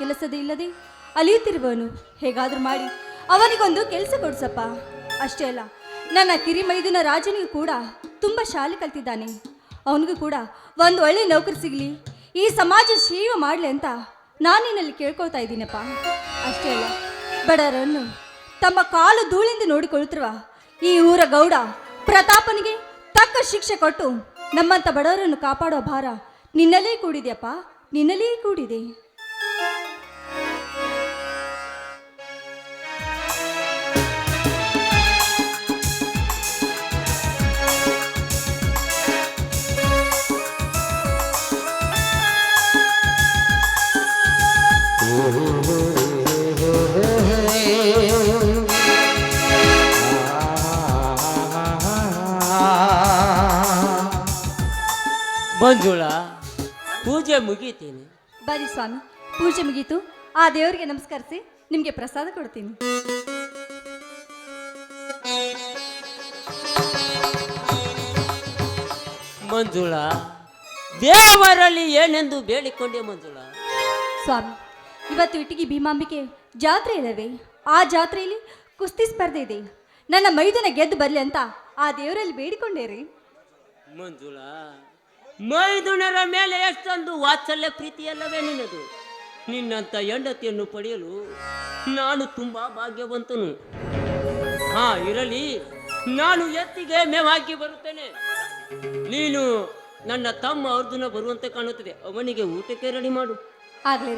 ಕೆಲಸದೇ ಇಲ್ಲದೆ ಅಲಿಯುತ್ತಿರುವವನು ಹೇಗಾದ್ರೂ ಮಾಡಿ, ಅವನಿಗೊಂದು ಕೆಲಸ ಕೊಡ್ಸಪ್ಪ. ಅಷ್ಟೇ ಅಲ್ಲ, ನನ್ನ ಕಿರಿಮೈದುನ ರಾಜನಿಗೂ ಕೂಡ ತುಂಬ ಶಾಲೆ ಕಲ್ತಿದ್ದಾನೆ. ಅವನಿಗೂ ಕೂಡ ಒಂದು ಒಳ್ಳೆ ನೌಕರಿ ಸಿಗಲಿ, ಈ ಸಮಾಜ ಸೇವೆ ಮಾಡಲಿ ಅಂತ ನಾನು ನಿನ್ನಲ್ಲಿ ಕೇಳ್ಕೊಳ್ತಾ ಇದ್ದೀನಪ್ಪ. ಅಷ್ಟೇ ಅಲ್ಲ ಬಡರನ್ನು ತಮ್ಮ ಕಾಲು ಧೂಳಿಂದ ನೋಡಿಕೊಳ್ಳುತ್ತಿರುವ ಈ ಊರ ಗೌಡ ಪ್ರತಾಪನಿಗೆ ತಕ್ಕ ಶಿಕ್ಷೆ ಕೊಟ್ಟು ನಮ್ಮಂಥ ಬಡವರನ್ನು ಕಾಪಾಡೋ ಭಾರ ನಿನ್ನಲ್ಲೇ ಕೂಡಿದೆಯಪ್ಪ, ನಿನ್ನಲ್ಲೇ ಕೂಡಿದೆ. ಮಂಜುಳ ಪೂಜೆ ಮುಗೀತೀನಿ. ಬರಿ ಸ್ವಾಮಿ ಪೂಜೆ ಮುಗೀತು. ಆ ದೇವರಿಗೆ ನಮಸ್ಕರಿಸಿ ನಿಮಗೆ ಪ್ರಸಾದ ಕೊಡ್ತೀನಿ. ಮಂಜುಳ ದೇವರಲ್ಲಿ ಏನೆಂದು ಬೇಡಿಕೊಂಡೆ ಮಂಜುಳ? ಸ್ವಾಮಿ ಇವತ್ತು ಇಟ್ಟಿಗೆ ಭೀಮಾಂಬಿಕೆ ಜಾತ್ರೆ ಇದ್ದಾವೆ ಆ ಜಾತ್ರೆಯಲ್ಲಿ ಕುಸ್ತಿ ಸ್ಪರ್ಧೆ ಇದೆ. ನನ್ನ ಮೈದನ ಗೆದ್ದು ಬರಲಿ ಅಂತ ಆ ದೇವರಲ್ಲಿ ಬೇಡಿಕೊಂಡೆ ರೀ ಮಂಜುಳ ಮೈದುನರ ಮೇಲೆ ಎಷ್ಟೊಂದು ವಾತ್ಸಲ್ಯ ಪ್ರೀತಿಯಲ್ಲವೇ ನಿನ್ನದು ನಿನ್ನಂಥ ಹೆಂಡತಿಯನ್ನು ಪಡೆಯಲು ನಾನು ತುಂಬಾ ಭಾಗ್ಯವಂತನು. ಹಾ, ಇರಲಿ. ನಾನು ಎತ್ತಿಗೆ ಮೇವಾಗಿ ಬರುತ್ತೇನೆ. ನೀನು ನನ್ನ ತಮ್ಮ ಅರ್ಜುನ ಬರುವಂತೆ ಕಾಣುತ್ತದೆ. ಅವನಿಗೆ ಊಟಕ್ಕೆ ರೆಡಿ ಮಾಡು. ಆಗ್ಲೇ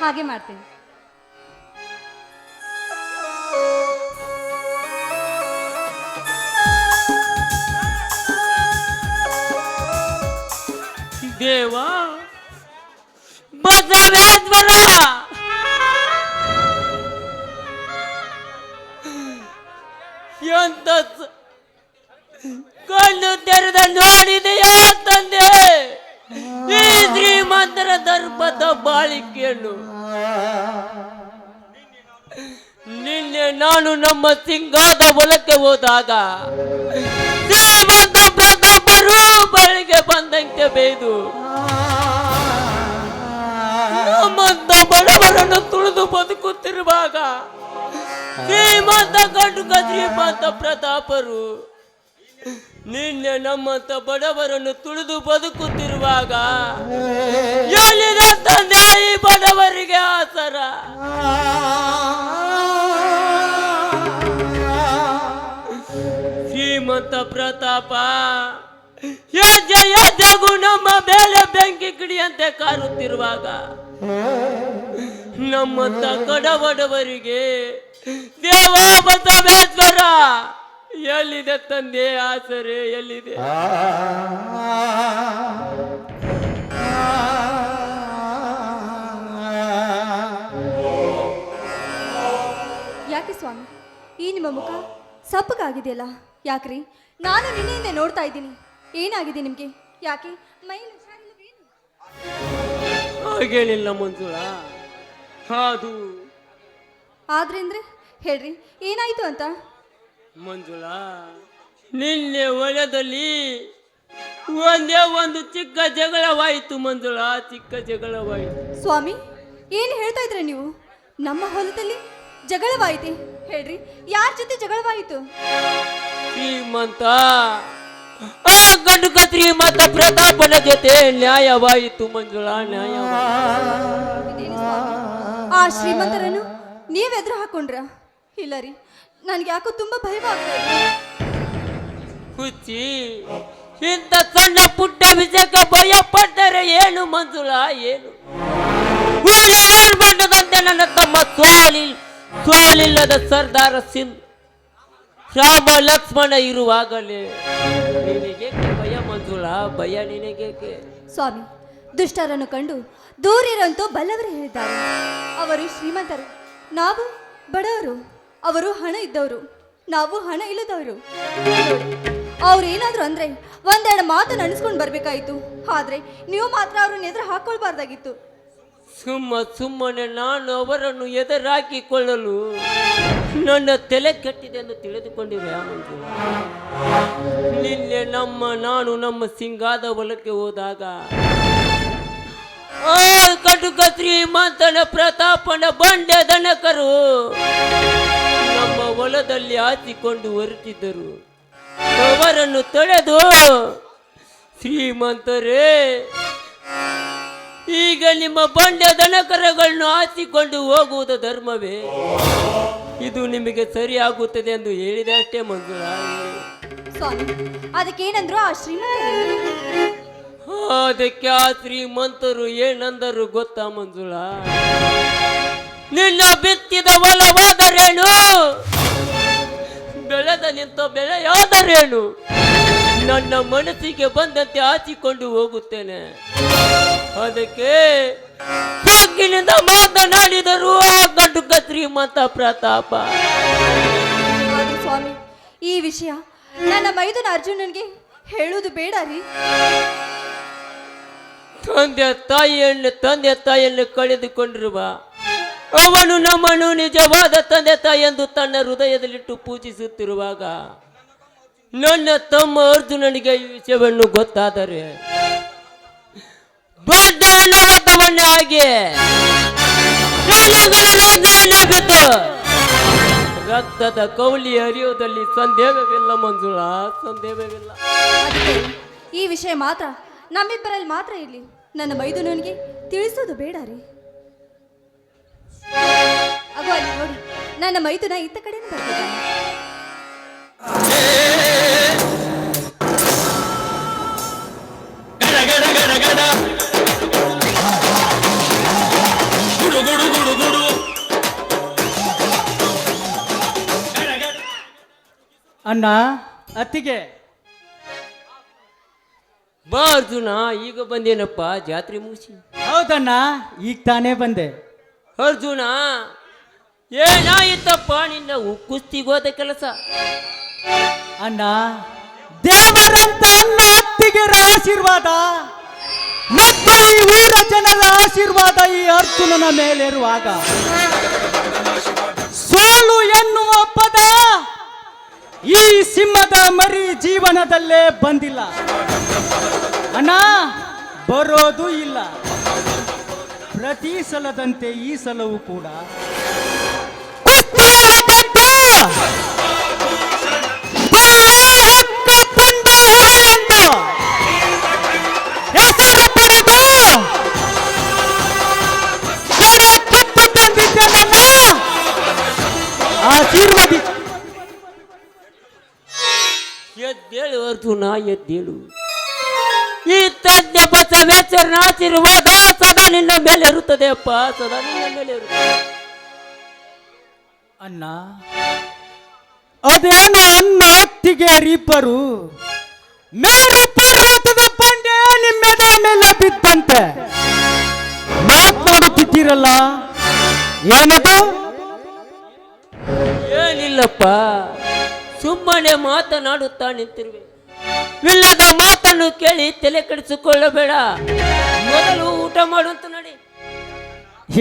ಹಾಗೆ ಮಾಡ್ತೀನಿ. ದೇವ. ಬಸವೇಶ್ವರ ಎಂತ ಸ- ಕಣ್ಣು ತೆರೆದ ನೋಡಿದೆಯಾ ತಂದೆ? ಈ ಶ್ರೀಮಂತರ ದರ್ಪದ ಬಾಳಿಕೆಯನ್ನು ನಿನ್ನೆ ನಾನು ನಮ್ಮ ಸಿಂಗಾದ ಹೊಲಕ್ಕೆ ಹೋದಾಗ ಶ್ರೀಮಂತ ಪ್ರತಾಪರು ಬಳಿಗೆ ಬಂದಂತೆ ಬೇಯ್ದು ಬಡವರನ್ನು ತುಳಿದು ಬದುಕುತ್ತಿರುವಾಗ ಶ್ರೀಮಂತ ಗಂಡುಕ ಶ್ರೀಮಂತ ಪ್ರತಾಪರು ನಿನ್ನೆ ನಮ್ಮಂತ ಬಡವರನ್ನು ತುಳಿದು ಬದುಕುತ್ತಿರುವಾಗ ಎಲ್ಲಿದ ತಂದೆ ಈ ಬಡವರಿಗೆ ಆಸರ? ಶ್ರೀಮಂತ ಪ್ರತಾಪ ಹೆಜ್ಜೆ ಹೆಜ್ಜೆಗೂ ನಮ್ಮ ಮೇಲೆ ಬೆಂಕಿ ಕಿಡಿಯಂತೆ ಕಾರುತ್ತಿರುವಾಗ ನಮ್ಮ ಕಡಬಡವರಿಗೆ ದೇವ ಬಸವೇಶ್ವರ ಎಲ್ಲಿದೆ ತಂದೆ ಆಸರೆ ಎಲ್ಲಿದೆ ಯಾಕೆ ಸ್ವಾಮಿ ಈ ನಿಮ್ಮ ಮುಖ ಸಪ್ಪಗಾಗಿದೆಯಲ್ಲ ಯಾಕ್ರಿ ನಾನು ನಿನ್ನೆಯಿಂದ ನೋಡ್ತಾ ಇದ್ದೀನಿ ಏನಾಗಿದೆ ನಿಮಗೆ? ಯಾಕೆ? ಮೈ? ಹಾಗೇನಿಲ್ಲ ಮಂಜುಳ. ಅದು ಆದ್ರೆ ಅಂದ್ರೆ ಹೇಳ್ರಿ ಏನಾಯ್ತು ಅಂತ? ಮಂಜುಳ ನಿನ್ನೆ ಹೊಲದಲ್ಲಿ ಒಂದೇ ಒಂದು ಚಿಕ್ಕ ಜಗಳವಾಯಿತು ಮಂಜುಳ ಚಿಕ್ಕ ಜಗಳವಾಯಿತು. ಸ್ವಾಮಿ ಏನು ಹೇಳ್ತಾ ಇದ್ರೆ ನೀವು? ನಮ್ಮ ಹೊಲದಲ್ಲಿ ಜಗಳವಾಯಿತೆ ಹೇಳ್ರಿ ಯಾರ ಜೊತೆ ಜಗಳವಾಯಿತು? ಶ್ರೀಮಂತ ಆ ಗಂಡು ಮತ ಪ್ರತಾಪನ ಜೊತೆ ನ್ಯಾಯವಾಯಿತು ಮಂಜುಳಾ ನ್ಯಾಯ ಆ ಶ್ರೀಮಂತರನ್ನು ನೀವ್ ಎದುರು ಹಾಕೊಂಡ್ರ? ಇಲ್ಲ ರೀ ನನ್ಗೆ ಯಾಕೋ ತುಂಬಾ ಭಯ ಹುಚ್ಚಿ ಇಂಥ ಸಣ್ಣ ಪುಟ್ಟ ವಿಷಯಕ್ಕೆ ಭಯ ಪಟ್ಟರೆ ಏನು ಮಂಜುಳಾ ಏನು? ಊರು ನನ್ನ ತಮ್ಮ ಸೋಲಿ ಸೋಲಿಲ್ಲದ ಸರ್ದಾರ ಸಿಂಧ್ ರಾಮ ಲಕ್ಷ್ಮಣ ಇರುವಾಗಲೇ. ಭಯ ನಿನಗೇಕೆ? ಸ್ವಾಮಿ, ದುಷ್ಟರನ್ನು ಕಂಡು ದೂರಿರಂತೂ ಬಲ್ಲವರು ಹೇಳಿದ್ದಾರೆ. ಅವರು ಶ್ರೀಮಂತರು. ನಾವು ಬಡವರು. ಅವರು ಹಣ ಇದ್ದವರು. ನಾವು ಹಣ ಇಲ್ಲದವರು. ಅವ್ರು ಏನಾದ್ರು ಅಂದ್ರೆ ಒಂದೆರಡು ಮಾತು ನಡೆಸ್ಕೊಂಡು ಬರ್ಬೇಕಾಯ್ತು. ಆದ್ರೆ ನೀವು ಮಾತ್ರ ಅವ್ರನ್ನ ಎದುರು ಹಾಕೊಳ್ಬಾರ್ದಾಗಿತ್ತು. ಸುಮ್ಮ ಸುಮ್ಮನೆ ನಾನು ಅವರನ್ನು ಎದುರಾಕಿಕೊಳ್ಳಲು ನನ್ನ ತಲೆ ಕೆಟ್ಟಿದೆ ಎಂದು ತಿಳಿದುಕೊಂಡಿವೆ ನಿನ್ನೆ ನಮ್ಮ ನಾನು ನಮ್ಮ ಸಿಂಗಾದ ಹೊಲಕ್ಕೆ ಹೋದಾಗ ಆ ಕಟುಕ ಶ್ರೀಮಂತನ ಪ್ರತಾಪನ ಬಂಡೆ ದನಕರು ನಮ್ಮ ಹೊಲದಲ್ಲಿ ಹಾಕಿಕೊಂಡು ಹೊರಟಿದ್ದರು. ಅವರನ್ನು ತೊಳೆದು ಶ್ರೀಮಂತರೇ ಈಗ ನಿಮ್ಮ ಬಂಡೆ ದನಕರಗಳನ್ನು ಹಾಸಿಕೊಂಡು ಹೋಗುವುದು ಧರ್ಮವೇ? ಇದು ನಿಮಗೆ ಸರಿಯಾಗುತ್ತದೆ ಎಂದು ಹೇಳಿದೆ ಅಷ್ಟೇ ಮಂಜುಳ. ಸ್ವಾಮಿ ಅದಕ್ಕೇನಂದ್ರು ಆ ಶ್ರೀಮಂತರು ಅದಕ್ಕೆ ಆ ಶ್ರೀಮಂತರು ಏನಂದರು ಗೊತ್ತಾ ಮಂಜುಳ? ನಿನ್ನ ಬಿತ್ತಿದ ಹೊಲವಾದರೇನು? ಬೆಳೆದ ನಿಂತ ಬೆಳೆಯಾದರೇನು? ನನ್ನ ಮನಸ್ಸಿಗೆ ಬಂದಂತೆ ಆಚಿಕೊಂಡು ಹೋಗುತ್ತೇನೆ. ಅದಕ್ಕೆ ಸಾಕಿನಿಂದ ಮಾತನಾಡಿದರು ಆ ಗಂಡುಕ ಶ್ರೀಮಂತ ಪ್ರತಾಪ. ಸ್ವಾಮಿ ಈ ವಿಷಯ ನನ್ನ ಮೈದನ ಅರ್ಜುನನ್ಗೆ ಹೇಳುವುದು ಬೇಡ ರೀ. ತಂದೆ ತಾಯಿಯನ್ನು ತಂದೆ ತಾಯಿಯನ್ನು ಕಳೆದುಕೊಂಡಿರುವ ಅವನು ನಮ್ಮನ್ನು ನಿಜವಾದ ತಂದೆ ತಾಯಿ ಎಂದು ತನ್ನ ಹೃದಯದಲ್ಲಿಟ್ಟು ಪೂಜಿಸುತ್ತಿರುವಾಗ ನನ್ನ ತಮ್ಮ ಅರ್ಜುನನಿಗೆ ಈ ವಿಷಯವನ್ನು ಗೊತ್ತಾದರೆ ಹಾಗೆ ಪ್ರಾಣಗಳ ರಾಜ್ಯವನ್ನು ಬಿಟ್ಟು. ರಕ್ತದ ಕೌಲಿ ಹರಿಯುವುದಲ್ಲಿ ಸಂದೇಹವಿಲ್ಲ ಮಂಜುಳ ಸಂದೇಹವಿಲ್ಲ. ಅದಕ್ಕೆ ಈ ವಿಷಯ ಮಾತ್ರ ನಮ್ಮಿಬ್ಬರಲ್ಲಿ ಮಾತ್ರ ಇರಲಿ. ನನ್ನ ಮೈದುನನಿಗೆ ತಿಳಿಸೋದು ಬೇಡ ರೀ. ಅಗೋ ಅಲ್ಲಿ ನೋಡಿ ನನ್ನ ಮೈದುನ ಇತ್ತ ಕಡೆ ಬರ್ತಿದ್ದಾನೆ. ಅಣ್ಣ ಅತ್ತಿಗೆ. ಬಾ ಅರ್ಜುನ ಈಗ ಬಂದೇನಪ್ಪ? ಜಾತ್ರೆ ಮುಗಿಸಿ. ಹೌದಣ್ಣ ಈಗ ತಾನೇ ಬಂದೆ. ಅರ್ಜುನ ಏನಾಯಿತಪ್ಪ ನಿನ್ನ ಕುಸ್ತಿಗೋದ ಕೆಲಸ? ಅಣ್ಣ ದೇವರಂತ ಅಣ್ಣ ಅತ್ತಿಗೆರ ಆಶೀರ್ವಾದ. ಮತ್ತು ಈ ಊರ ಜನರ ಆಶೀರ್ವಾದ ಈ ಅರ್ಜುನನ ಮೇಲಿರುವಾಗ. ಸೋಲು ಎನ್ನುವ ಪದ ಈ ಸಿಂಹದ ಮರಿ ಜೀವನದಲ್ಲೇ ಬಂದಿಲ್ಲ. ಅಣ್ಣ ಬರೋದು ಇಲ್ಲ. ಪ್ರತಿ ಸಲದಂತೆ ಈ ಸಲವೂ ಕೂಡ. ಕುಸ್ತಿ ಅರ್ಜುನ ಎದ್ದೇಳು. ಈ ತಜ್ಞ ಬಸವೇಶ್ವರನ ಆಶೀರ್ವಾದ ಸದಾ ನಿನ್ನ ಮೇಲೆ ಇರುತ್ತದೆ ಅಪ್ಪ ಸದಾ ನಿನ್ನ ಮೇಲೆ ಇರುತ್ತದೆ. ಅಣ್ಣ ಅದೇನು ಅನ್ನ ರೀಪರು ಮೇರು ಪರ್ವತದ ಪಂಡೆ ನಿಮ್ಮೆದ ಮೇಲೆ ಬಿದ್ದಂತೆ. ಮಾತನಾಡುತ್ತಿದ್ದೀರಲ್ಲ ಏನದು? ಏನಿಲ್ಲಪ್ಪ ಸುಮ್ಮನೆ ಮಾತನಾಡುತ್ತಾ ನಿಂತಿರುವೆ. ಇಲ್ಲದ ಮಾತನ್ನು ಕೇಳಿ ತಲೆ ಕೆಡಿಸಿಕೊಳ್ಳಬೇಡ. ಮೊದಲು ಊಟ ಮಾಡುವಂತ ನಡಿ.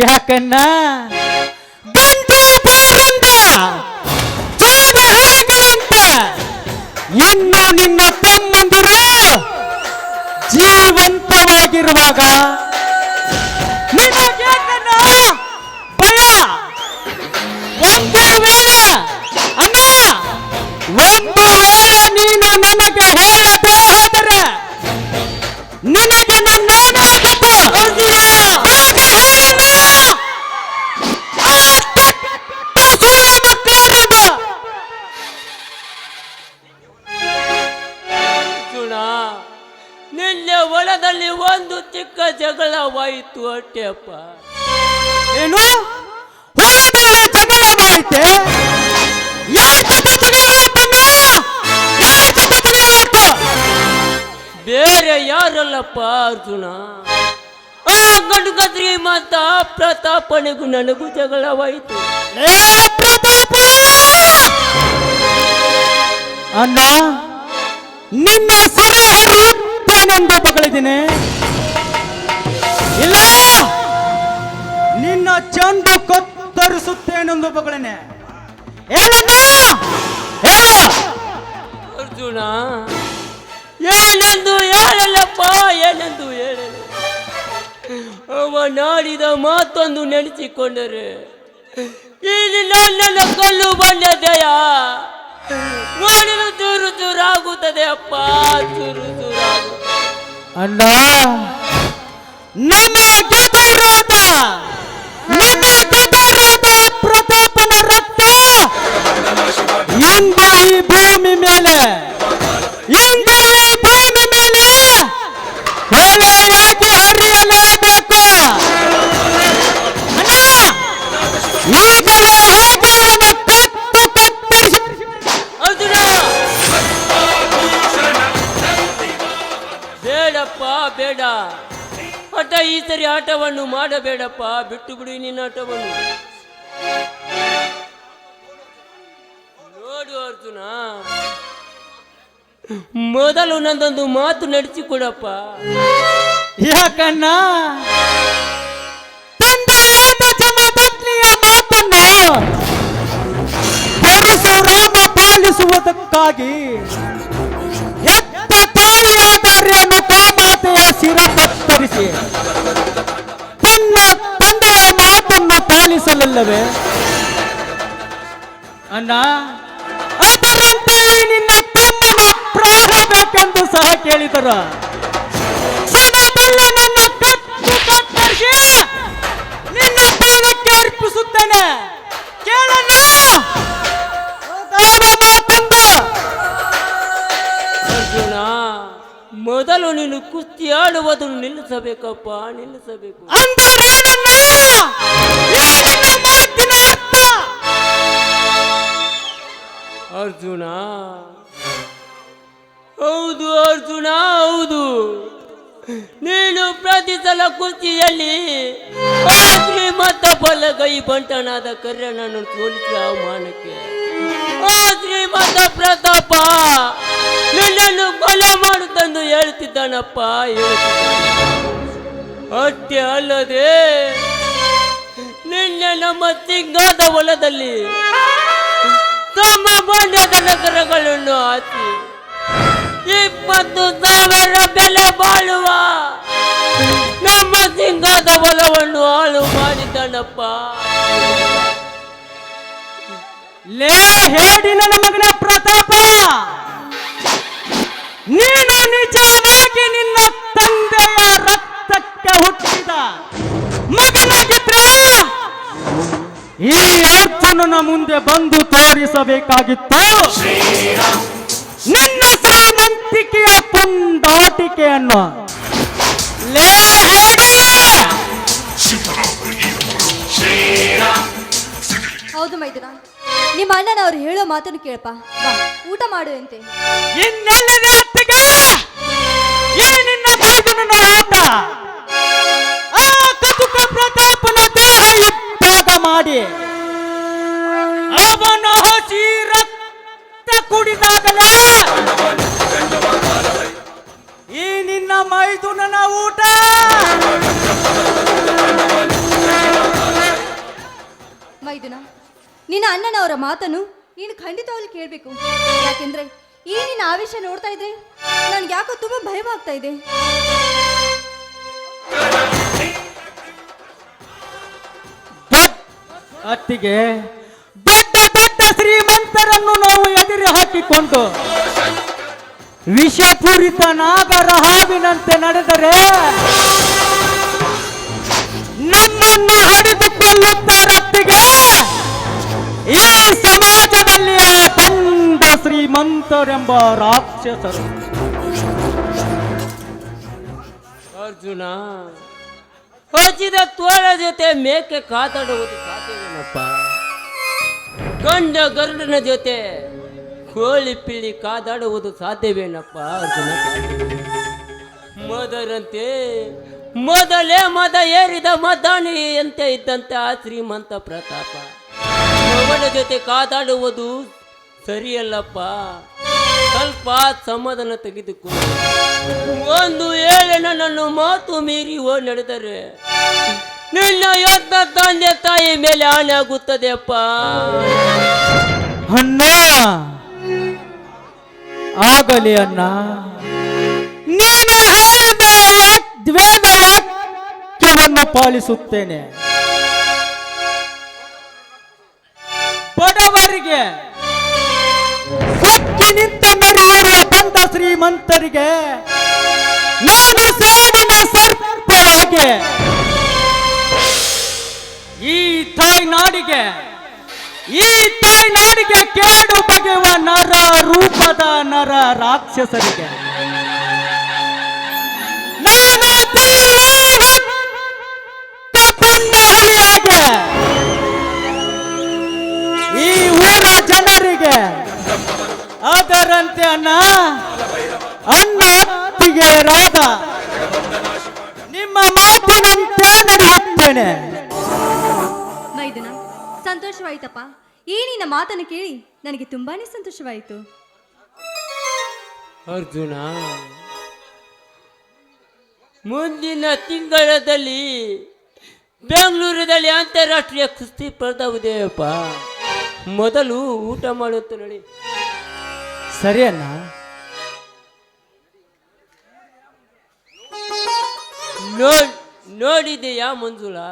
ಯಾಕನ್ನ ಗಂಟು ಬಾರಿಂದ ಜೀವ ಅಂತ ಇನ್ನು ನಿನ್ನ ತಮ್ಮಂದಿರು ಜೀವಂತವಾಗಿರುವಾಗ ಯಾರಲ್ಲಪ್ಪ ಅರ್ಜುನ ಆ ಗಂಡುಗ ಮಾತ ಪ್ರತಾಪನಿಗೂ ನನಗೂ ಜಗಳವಾಯಿತು. ಪ್ರತಾಪ! ಅಣ್ಣ ನಿನ್ನ ಸರಿ ಹರಿಯುತ್ತೇನೆಂದು ಬಗಳಿದ್ದೀನಿ ಇಲ್ಲ ನಿನ್ನ ಚಂದ ಕತ್ತರಿಸುತ್ತೇನೆಂದು ಬಗಳನೆ ಹೇಳಣ್ಣ ಹೇಳು. ಅರ್ಜುನ ಏನೆಂದು ಹೇಳಲಪ್ಪ ಏನೆಂದು ಹೇಳಲು ಅವ ನಾಡಿದ ಮಾತೊಂದು ನೆನೆಸಿಕೊಂಡರೆ ಇಲ್ಲಿ ನನ್ನನ್ನು ಕಲ್ಲು ಬಂದದೆಯ ಮಾಡಲು ಚೂರು ಚೂರಾಗುತ್ತದೆ ಅಪ್ಪ ಚೂರು ಚೂರಾಗುತ್ತದೆ ಅಣ್ಣ ನಮ್ಮ ಗೆದರದ ನಮ್ಮ ಗೆದರದ ಪ್ರತಾಪನ ರಕ್ತ ಇಂದು ಈ ಭೂಮಿ ಮೇಲೆ ಇಂದು ಈ ಭೂಮಿ ಮೇಲೆ ಹೊಳೆಯಾಗಿ ಹರಿಯಲೇಬೇಕು ಅಣ್ಣ ಈಗಲೇ ಹೋಗಿ ಅವನ ಕತ್ತು ಕತ್ತರಿಸಿ ಬೇಡಪ್ಪ, ಬೇಡ. ಹಠ ಈ ಸರಿ ಆಟವನ್ನು ಮಾಡಬೇಡಪ್ಪ ಬಿಟ್ಟು ಬಿಡು ನಿನ್ನ ಆಟವನ್ನು. ನೋಡು ಅರ್ಜುನ. ಮೊದಲು ನಂದೊಂದು ಮಾತು ನಡೆಸಿಕೊಡಪ್ಪ. ಯಾಕಣ್ಣ? ತಂದೆಯಾದ ಜಮದಗ್ನಿಯ ಮಾತನ್ನು ಪರಶುರಾಮ ಪಾಲಿಸುವುದಕ್ಕಾಗಿ ಎತ್ತ ತಾಯಿಯಾದ ರೇಣುಕಾಮಾತೆಯ ಶಿರ ಕತ್ತರಿಸಿ ತನ್ನ ತಂದೆಯ ಮಾತನ್ನು ಪಾಲಿಸಲಿಲ್ಲವೇ? ಅಣ್ಣ? ಅದರಂತೆಯೇ ನಿನ್ನ ಸಹ ಕೇಳಿದರು ಕ್ಷಣದಲ್ಲಿ ನನ್ನ ಕತ್ತು ಕತ್ತರಿಸಿ ನಿನ್ನ ಪಾದಕ್ಕೆ ಅರ್ಪಿಸುತ್ತೇನೆ ಕೇಳಣ್ಣ. ದೈವ ಮಾತಂದು. ಅರ್ಜುನ ಮೊದಲು ನೀನು ಕುಸ್ತಿ ಆಡುವುದನ್ನು ನಿಲ್ಲಿಸಬೇಕಪ್ಪ ನಿಲ್ಲಿಸಬೇಕು. ಅರ್ಜುನ ಹೌದು ಅರ್ಜುನ, ಹೌದು. ನೀನು ಪ್ರತಿ ಸಲ ಆ ಬಲ ಬಲಗೈ ಬಂಟನಾದ ಕರ್ಯನನ್ನು ಸೋಲಿಸಿದ ಅವಮಾನಕ್ಕೆ. ಆ ಶ್ರೀಮಂತ ಪ್ರತಾಪ ನಿನ್ನನ್ನು ಕೊಲೆ ಮಾಡುತ್ತಂದು ಹೇಳ್ತಿದ್ದಾನಪ್ಪ ಹೇಳ್ತಿದ್ದಾನೆ ಅಷ್ಟೇ ಅಲ್ಲದೆ ನಿನ್ನೆ ನಮ್ಮ ಸಿಂಗಾದ ಹೊಲದಲ್ಲಿ ತಮ್ಮ ಮಂಡ್ಯದ ನಗರಗಳನ್ನು ಹಾಕಿ ಇಪ್ಪತ್ತು ಸಾವಿರ ಬೆಲೆ ಬಾಳುವ. ನಮ್ಮ ಸಿಂಗದ ಹೊಲವನ್ನು ಹಾಳು ಮಾಡಿದ್ದಾನಪ್ಪ ಲೇ ಹೇಳಿ ನನ್ನ ಮಗನ ಪ್ರತಾಪ, ನೀನು ನಿಜವಾಗಿ ನಿನ್ನ ತಂದೆಯ ರಕ್ತಕ್ಕೆ ಹುಟ್ಟಿದ ಮಗನಾಗಿದ್ರೆ? ಈ ಅರ್ಜುನನ ಮುಂದೆ ಬಂದು ತೋರಿಸಬೇಕಾಗಿತ್ತು. ನಿನ್ನ ಶ್ರೀಮಂತಿಕೆಯ ಪುಂಡಾಟಿಕೆಯನ್ನು ಲೇ ಹೌದು ಮೈದುನ. ನಿಮ್ಮ ಅಣ್ಣನವ್ರು ಹೇಳೋ ಮಾತನ್ನು ಕೇಳಪ್ಪ. ಬಾ ಊಟ ಮಾಡು ಅಂತೆ. ಇನ್ನೆಲ್ಲದೆ ಅತ್ತಿಗೆ ಈ ನಿನ್ನ ಮೈದನನ ಊಟ ಆ ಕತುಕ ಪ್ರತಾಪನ ದೇಹ ಇಬ್ಬಾಗ ಮಾಡಿ. ಅವನ ಹಸಿ ರಕ್ತ ಕುಡಿದಾಗಲೇ ಅಣ್ಣನವರ ಮಾತನ್ನು ನೀನು ಖಂಡಿತವಾಗ್ಲೂ ಕೇಳಬೇಕು. ಯಾಕೆಂದ್ರೆ ಈ ನಿನ್ನ ಆವೇಶ ನೋಡ್ತಾ ಇದ್ರೆ ನನ್ಗೆ ಯಾಕೋ ತುಂಬಾ ಭಯವಾಗ್ತಾ ಇದೆ. ಅತ್ತಿಗೆ, ದೊಡ್ಡ ದೊಡ್ಡ ಶ್ರೀಮಂತರನ್ನು ನಾವು ಎದುರು ಹಾಕಿಕೊಂಡು ವಿಷಪೂರಿತ ನಾಗರ ಹಾವಿನಂತೆ ನಡೆದರೆ ನಮ್ಮನ್ನು ಹಡಿದುಕೊಳ್ಳುತ್ತಾರತ್ತಿಗೆ. ಈ ಸಮಾಜದಲ್ಲಿ ಆ ಬಂದ ಶ್ರೀಮಂತರೆಂಬ ರಾಕ್ಷಸರು. ಅರ್ಜುನ ಹಚ್ಚಿದ ತೋಳ ಜೊತೆ ಮೇಕೆ ಕಾತಾಡುವುದು ಸಾಧ್ಯವೇನಪ್ಪ? ಗಂಡ ಗರುಡನ ಜೊತೆ ಕೋಳಿ ಪಿಳಿ ಕಾದಾಡುವುದು ಸಾಧ್ಯವೇನಪ್ಪ ಅರ್ಜುನ? ಮದರಂತೆ ಮೊದಲೇ ಮದ ಏರಿದ ಮದಾನಿಯಂತೆ ಆ ಶ್ರೀಮಂತ ಪ್ರತಾಪ. ಅವನ ಜೊತೆ ಕಾದಾಡುವುದು ಸರಿಯಲ್ಲಪ್ಪ. ಸ್ವಲ್ಪ ಸಮಾಧಾನ ತೆಗೆದುಕೊಂಡು ಒಂದು ವೇಳೆ ನನ್ನನ್ನು ಮಾತು ಮೀರಿ ಹೋ ನಡೆದರೆ, ನಿನ್ನ ಯತ್ನ ತಂದೆ ತಾಯಿ ಮೇಲೆ ಆಣೆ ಆಗುತ್ತದೆ ಅಪ್ಪ. ಅಣ್ಣ, ಆಗಲಿ ಅಣ್ಣ. ನೀನು ಹೇಳಿದ ವೇದ ವಾಕ್ಯವು ಧರ್ಮವನ್ನು ಪಾಲಿಸುತ್ತೇನೆ. ಬಡವರಿಗೆ ಸೊಕ್ಕಿ ನಿಂತ ಮೆರೆಯುವ ಬಂದ ಶ್ರೀಮಂತರಿಗೆ ನಾನು ಸೇವನ ಸರ್ಪವಾಗಿ ಈ ತಾಯ್ನಾಡಿಗೆ ಈ ತಾಯ್ನಾಡಿಗೆ ಕೇಡು ಬಗೆಯುವ ನರ ರೂಪದ ನರ ರಾಕ್ಷಸರಿಗೆ. ಅದರಂತೆ ಅಣ್ಣ. ಅಣ್ಣ ಅತ್ತಿಗೆ ರಾಧ. ನಿಮ್ಮ ಮಾತಿನಂತೆ ನಡೆಯುತ್ತೇನೆ ಮೈದುನ ಸಂತೋಷವಾಯಿತಪ್ಪ. ಈ ನಿನ್ನ ಮಾತನ್ನು ಕೇಳಿ ನನಗೆ ತುಂಬಾನೇ ಸಂತೋಷವಾಯಿತು. ಅರ್ಜುನ ಮುಂದಿನ ತಿಂಗಳದಲ್ಲಿ ಬೆಂಗಳೂರಿನಲ್ಲಿ ಅಂತಾರಾಷ್ಟ್ರೀಯ ಕುಸ್ತಿ ಸ್ಪರ್ಧವಿದೆಯಪ್ಪ ಮೊದಲು ಊಟ ಮಾಡುತ್ತೆ ನೋಡಿ. ಸರಿ ಅಣ್ಣ ನೋಡ್ ನೋಡಿದೆಯಾ ಮಂಜುಳಾ?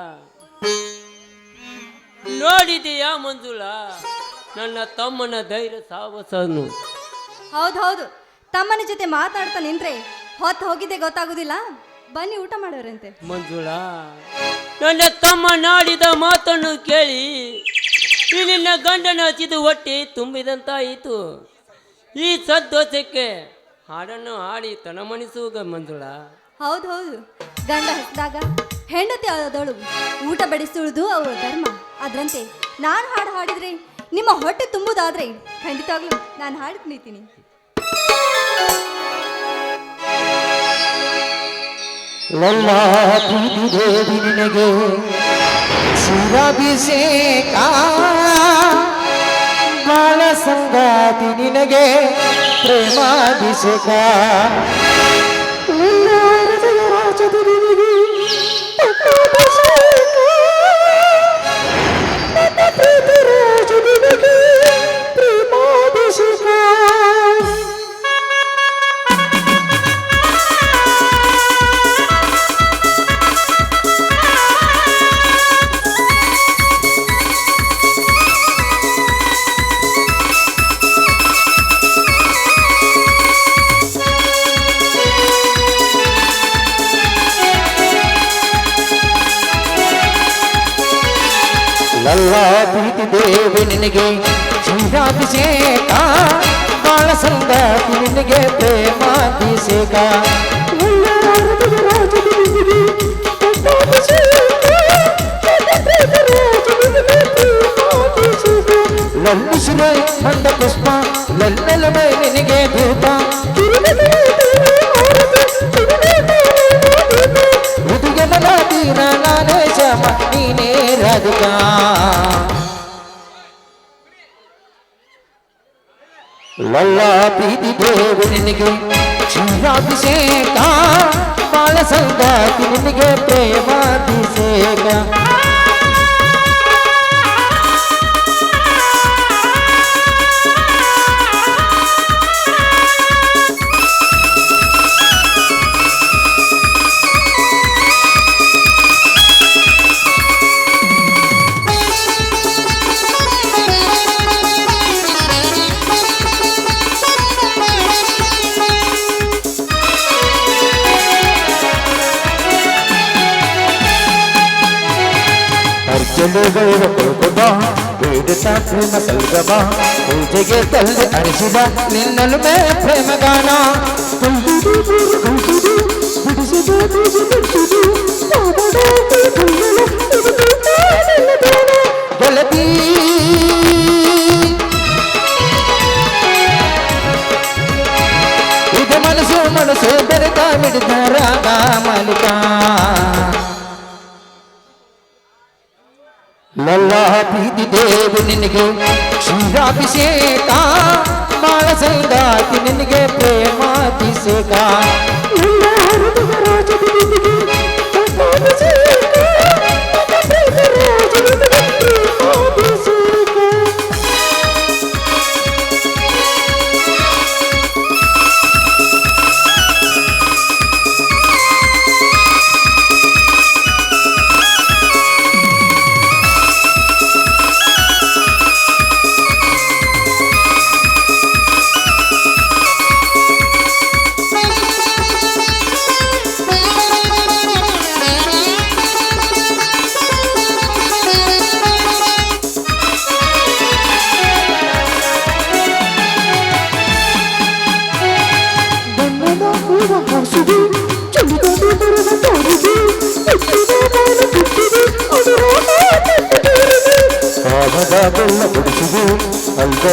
ನೋಡಿದೆಯಾ ಮಂಜುಳಾ? ನನ್ನ ತಮ್ಮನ ಧೈರ್ಯ ಸಾವಸನು. ಹೌದು ಹೌದು ತಮ್ಮನ ಜೊತೆ ಮಾತಾಡ್ತಾ ನಿಂತ್ರೆ ಹೊತ್ತು ಹೋಗಿದ್ದೆ ಗೊತ್ತಾಗುದಿಲ್ಲ. ಬನ್ನಿ ಊಟ ಮಾಡೋರಂತೆ. ಮಂಜುಳಾ ನನ್ನ ತಮ್ಮ ನಾಡಿದ ಮಾತನ್ನು ಕೇಳಿ ಇಲ್ಲಿನ ನಿನ್ನ ಗಂಡನ ಹಚ್ಚಿದ ಹೊಟ್ಟೆ ತುಂಬಿದಂತಾಯಿತು. ಈ ಸಂತೋಷಕ್ಕೆ ಹಾಡನ್ನು ಹಾಡಿ ತನಮಣಿಸುವ ಮಂಜುಳ. ಹೌದು ಹೌದು. ಗಂಡ ಹಸಿದಾಗ ಹೆಂಡತಿ ಆದವಳು ಊಟ ಬಡಿಸುವುದು ಅವರ ಧರ್ಮ. ಅದರಂತೆ ನಾನು ಹಾಡು ಹಾಡಿದ್ರೆ ನಿಮ್ಮ ಹೊಟ್ಟೆ ತುಂಬುದಾದ್ರೆ ಖಂಡಿತವಾಗ್ಲೂ ನಾನು ಹಾಡು ಕುಣಿತೀನಿ. ಲಲ್ಲ ಪ್ರೀತಿ ದೇವಿ ನಿನಗೆ ಶಿರಾಭಿಷೇಕ ಬಾಳ ಸಂಗಾತಿ ನಿನಗೆ ಪ್ರೇಮಾಭಿಷೇಕ. ನಿನಗೆ ಕ್ಷೀರಾಭಿಷೇಕ ಬಾಳ ಸಂಗಾತಿ ನಿನಗೆ ಪ್ರೇಮಾಭಿಷೇಕ ಲಲ್ಲಿಸಿದೆ ಮಂದ ಪುಷ್ಪ ಲಲ್ಲಲಮೆ ನಿನಗೆ ಧೂಪ ಮೃದುಗೆ ಮಲಾದೀನ ನಾನೇ ಶಮ ನೀನೇ ರಾಧಿಕಾ ಲಲ್ಲ ಪ್ರೀತಿ ದೇವಿ ನಿನಗೆ ಕ್ಷೀರಾಭಿಷೇಕ ಬಾಳ ಸಂಗಾತಿ ನಿನಗೆ ಪ್ರೇಮಾಭಿಷೇಕ ಅರ್ಜುನುಗಳ ಕೊಡುಕುಬ ಬೇಡುತ್ತ ಪ್ರೇಮ ಸಲ್ಗಬ ಪೂಜೆಗೆ ತಲ್ಲಿ ಅರಿಸಿದ ನಿನ್ನಲು ಮೇ ಪ್ರೇಮಗಾನ ಗೆಳತಿ ಇದು ಮನಸ್ಸು ಮನಸ್ಸು ಬೆರೆತ ಮಿಡಿದ ರಾಗ ಮಾಲಿಕ ಲಲ್ಲ ಪ್ರೀತಿ ದೇವಿ ನಿನಗೆ ಕ್ಷೀರಾಭಿಷೇಕ ಬಾಳ ಸಂಗಾತಿ ನಿನಗೆ ಪ್ರೇಮಾಭಿಷೇಕ ಭಾವದ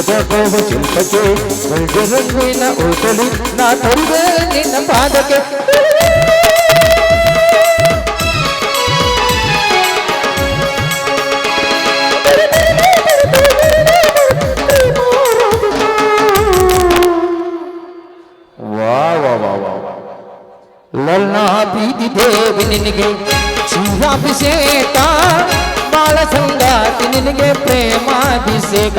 ಅಲ್ಗದ ಗೋವ ಶಿಲ್ಪಕ್ಕೆ ರಂಗಿನ ಓಟಲಿ ನಾ ತರುವೆ ನಿನ್ನ ಪಾದಕ್ಕೆ ವಾ ವಾ ವಾ ವಾ ವಾ ಲಲ್ಲ ಬೀದಿ ದೇವಿ ನಿನಗೆ ಕ್ಷೀರಾಭಿಷೇಕ ಬಾಳ ಸಂಗಾತಿ ನಿನಗೆ ಪ್ರೇಮಾಭಿಷೇಕ